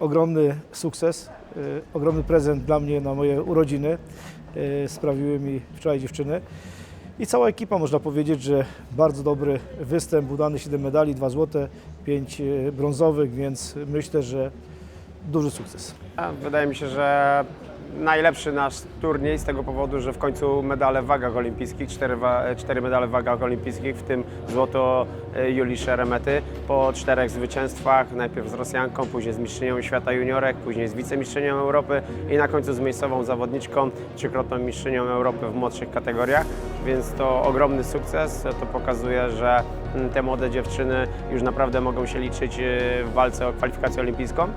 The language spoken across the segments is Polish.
ogromny sukces, y, ogromny prezent dla mnie na moje urodziny. y, Sprawiły mi wczoraj dziewczyny. I cała ekipa, można powiedzieć, że bardzo dobry występ, udany 7 medali, 2 złote, 5 brązowych, więc myślę, że duży sukces. Wydaje mi się, że najlepszy nasz turniej z tego powodu, że w końcu medale w wagach olimpijskich, cztery, cztery medale w wagach olimpijskich, w tym złoto e, Julii Szeremety po czterech zwycięstwach, najpierw z Rosjanką, później z mistrzynią świata juniorek, później z wicemistrzynią Europy i na końcu z miejscową zawodniczką, trzykrotną mistrzynią Europy w młodszych kategoriach, więc to ogromny sukces. To pokazuje, że mm, te młode dziewczyny już naprawdę mogą się liczyć e, w walce o kwalifikację olimpijską.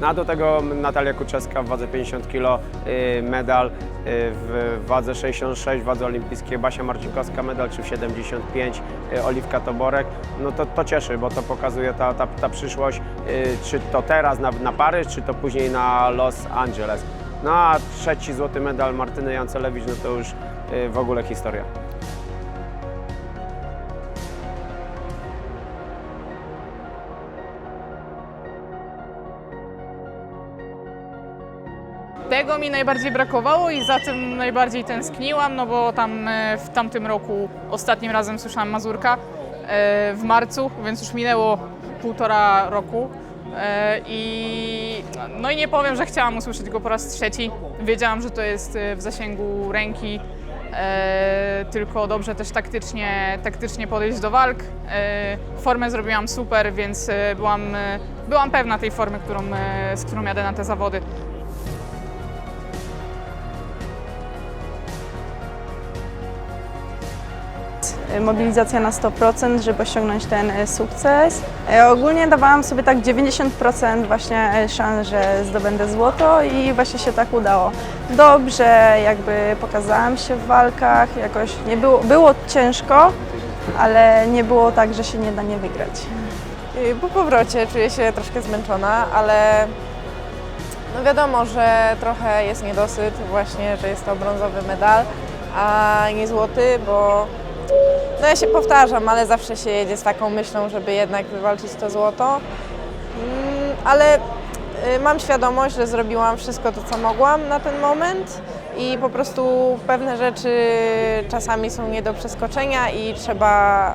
No a do tego Natalia Kuczewska w wadze 50 kg, y, medal y, w wadze 66, w wadze olimpijskiej Basia Marcinkowska medal, czy w 75 y, Oliwka Toborek. No to, to cieszy, bo to pokazuje ta, ta, ta przyszłość, czy to teraz na, na Paryż, czy to później na Los Angeles. No a trzeci złoty medal Martyny Jancelewicz, no to już w ogóle historia. Tego mi najbardziej brakowało i za tym najbardziej tęskniłam, no bo tam e, w tamtym roku ostatnim razem słyszałam Mazurka e, w marcu, więc już minęło półtora roku. E, I, no i nie powiem, że chciałam usłyszeć go po raz trzeci. Wiedziałam, że to jest w zasięgu ręki, tylko dobrze też taktycznie, taktycznie podejść do walk. Formę zrobiłam super, więc byłam, byłam pewna tej formy, którą, z którą jadę na te zawody. Mobilizacja na 100%, żeby osiągnąć ten e, sukces. E, Ogólnie dawałam sobie tak 90% właśnie e, szans, że zdobędę złoto i właśnie się tak udało. Dobrze jakby pokazałam się w walkach, jakoś nie było, było ciężko, ale nie było tak, że się nie da nie wygrać. Po powrocie czuję się troszkę zmęczona, ale no wiadomo, że trochę jest niedosyt właśnie, że jest to brązowy medal, a nie złoty, bo no ja się powtarzam, ale zawsze się jedzie z taką myślą, żeby jednak wywalczyć to złoto. Mm, Ale y, mam świadomość, że zrobiłam wszystko to, co mogłam na ten moment i po prostu pewne rzeczy czasami są nie do przeskoczenia i trzeba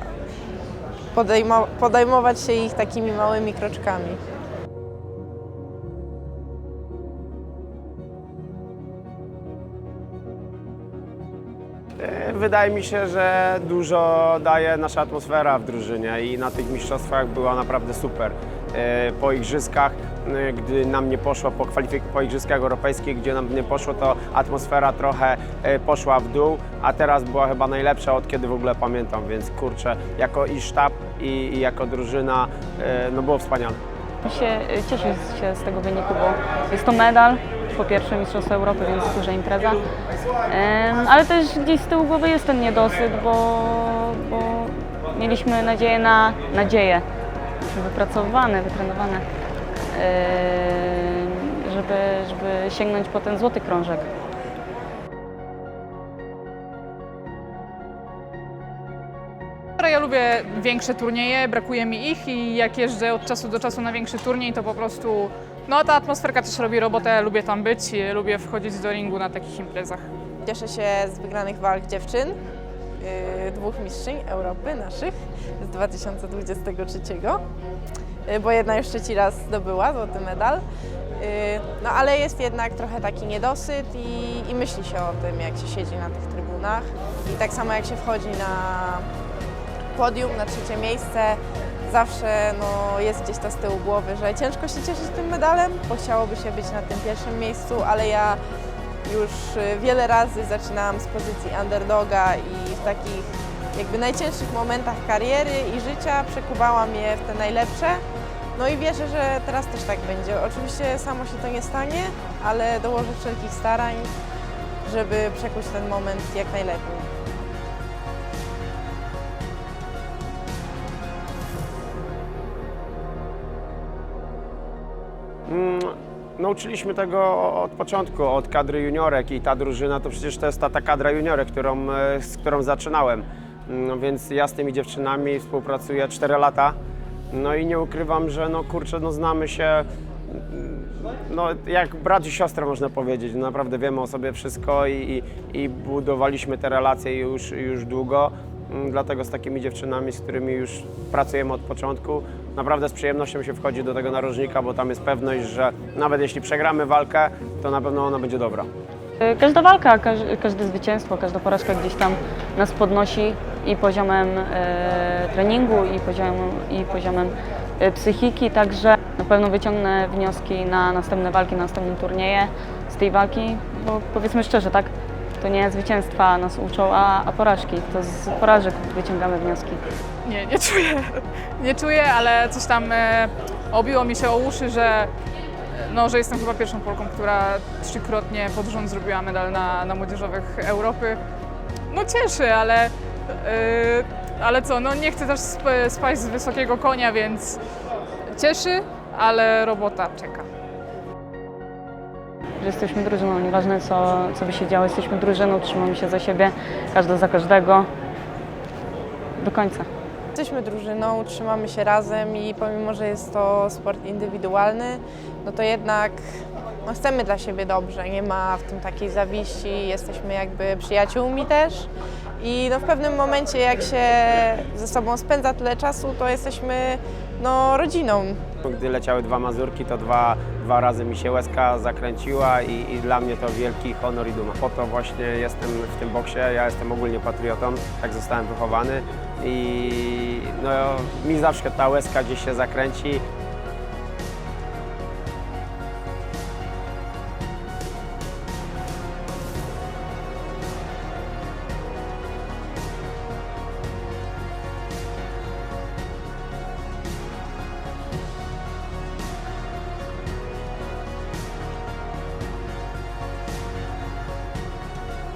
podejmo- podejmować się ich takimi małymi kroczkami. Wydaje mi się, że dużo daje nasza atmosfera w drużynie i na tych mistrzostwach była naprawdę super. E, Po igrzyskach, e, gdy nam nie poszło, po, po igrzyskach europejskich, gdzie nam nie poszło, to atmosfera trochę e, poszła w dół, a teraz była chyba najlepsza od kiedy w ogóle pamiętam, więc kurczę, jako i sztab i, i jako drużyna, no było wspaniale. się cieszę się z tego wyniku, bo jest to medal, po pierwsze Mistrzostwo Europy, więc duża impreza. Ale też gdzieś z tyłu głowy jest ten niedosyt, bo, bo mieliśmy nadzieję na nadzieję, wypracowane, wytrenowane, żeby, żeby sięgnąć po ten złoty krążek. Ja lubię większe turnieje, brakuje mi ich i jak jeżdżę od czasu do czasu na większy turniej, to po prostu no ta atmosferka też robi robotę, lubię tam być, lubię wchodzić do ringu na takich imprezach. Cieszę się z wygranych walk dziewczyn, yy, dwóch mistrzyń Europy naszych z 2023, yy, bo jedna już trzeci raz zdobyła złoty medal. Yy, No ale jest jednak trochę taki niedosyt i, i myśli się o tym, jak się siedzi na tych trybunach. I tak samo jak się wchodzi na podium, na trzecie miejsce, zawsze no, jest gdzieś to z tyłu głowy, że ciężko się cieszyć tym medalem, bo chciałoby się być na tym pierwszym miejscu, ale ja już y, wiele razy zaczynałam z pozycji underdoga i w takich jakby najcięższych momentach kariery i życia przekuwałam je w te najlepsze. No i wierzę, że teraz też tak będzie. Oczywiście samo się to nie stanie, ale dołożę wszelkich starań, żeby przekuć ten moment jak najlepiej. Nauczyliśmy tego od początku, od kadry juniorek i ta drużyna to przecież to jest ta, ta kadra juniorek, którą, e, z którą zaczynałem. No więc ja z tymi dziewczynami współpracuję 4 lata. No i nie ukrywam, że no kurczę, no znamy się no, jak brat i siostra można powiedzieć. Naprawdę wiemy o sobie wszystko i, i, i budowaliśmy te relacje już, już długo. Mm, Dlatego z takimi dziewczynami, z którymi już pracujemy od początku, naprawdę z przyjemnością się wchodzi do tego narożnika, bo tam jest pewność, że nawet jeśli przegramy walkę, to na pewno ona będzie dobra. Y, Każda walka, każ- każde zwycięstwo, każda porażka gdzieś tam nas podnosi i poziomem e, treningu, i poziomem, i poziomem e, psychiki, także na pewno wyciągnę wnioski na następne walki, na następne turnieje z tej walki, bo powiedzmy szczerze, tak, to nie zwycięstwa nas uczą, a, a porażki, to z porażek wyciągamy wnioski. Nie, nie czuję. Nie czuję, ale coś tam e, obiło mi się o uszy, że, no, że jestem chyba pierwszą Polką, która trzykrotnie pod rząd zrobiła medal na, na młodzieżowych Europy. No cieszy, ale, e, ale co, no nie chcę też sp- spaść z wysokiego konia, więc cieszy, ale robota czeka. Że jesteśmy drużyną, nieważne co, co by się działo, jesteśmy drużyną, trzymamy się za siebie, każdy za każdego. Do końca. Jesteśmy drużyną, trzymamy się razem i pomimo, że jest to sport indywidualny, no to jednak no chcemy dla siebie dobrze, nie ma w tym takiej zawiści, jesteśmy jakby przyjaciółmi też i no w pewnym momencie jak się ze sobą spędza tyle czasu, to jesteśmy no rodziną. Gdy leciały dwa Mazurki, to dwa, dwa razy mi się łezka zakręciła i, i dla mnie to wielki honor i duma. Po to właśnie jestem w tym boksie, ja jestem ogólnie patriotą, tak zostałem wychowany i no, mi zawsze ta łezka gdzieś się zakręci